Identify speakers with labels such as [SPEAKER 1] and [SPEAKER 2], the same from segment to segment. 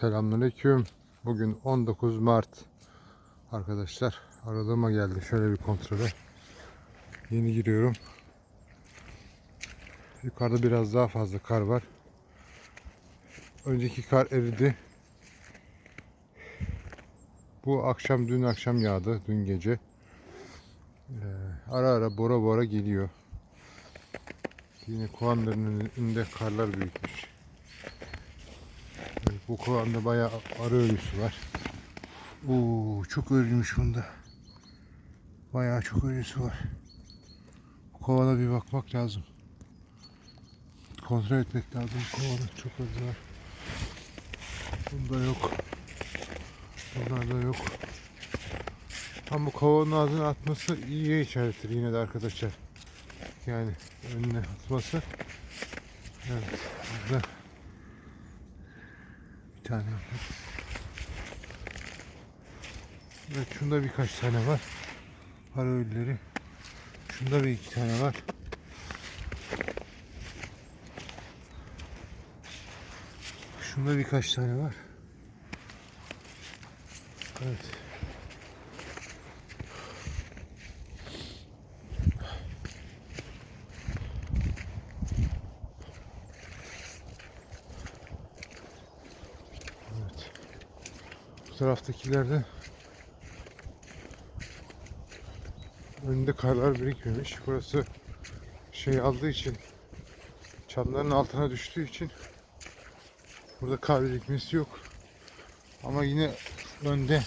[SPEAKER 1] Selamünaleyküm. Bugün 19 Mart. Arkadaşlar aralığıma geldi. Şöyle bir kontrole. Yeni giriyorum. Yukarıda biraz daha fazla kar var. Önceki kar eridi. Bu akşam dün akşam yağdı. Dün gece. Ee, ara ara bora bora geliyor. Yine kovanların önünde karlar birikmiş. Bu kovanda bayağı arı ölüsü var. Oo, çok ölüymüş bunda. Bayağı çok ölüsü var. Bu kovana bir bakmak lazım. Kontrol etmek lazım. Kovada çok arı var. Bunda yok. Bunlarda yok. Tam bu kovanın ağzına atması iyiye işarettir yine de arkadaşlar. Yani önüne atması. Evet. Burada tane var. Evet şunda birkaç tane var. Para ölüleri. Şunda bir iki tane var. Şunda birkaç tane var. Evet. Taraftakilerde önünde karlar birikmemiş. Burası şey aldığı için çamların altına düştüğü için burada kar birikmesi yok. Ama yine önde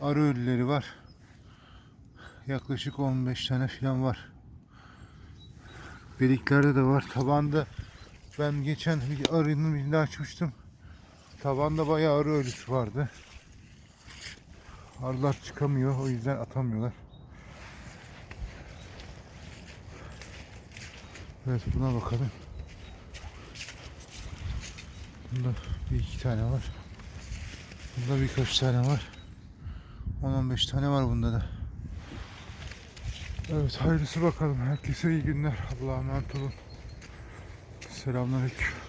[SPEAKER 1] arı ölüleri var. Yaklaşık 15 tane falan var. Beliklerde de var. Tabanda ben geçen bir arının birini açmıştım. Tabanda bayağı arı ölüsü vardı. Arılar çıkamıyor. O yüzden atamıyorlar. Evet buna bakalım. Bunda bir iki tane var. Bunda birkaç tane var. 10-15 tane var bunda da. Evet hayırlısı bakalım. Herkese iyi günler. Allah'a emanet olun. Selamünaleyküm.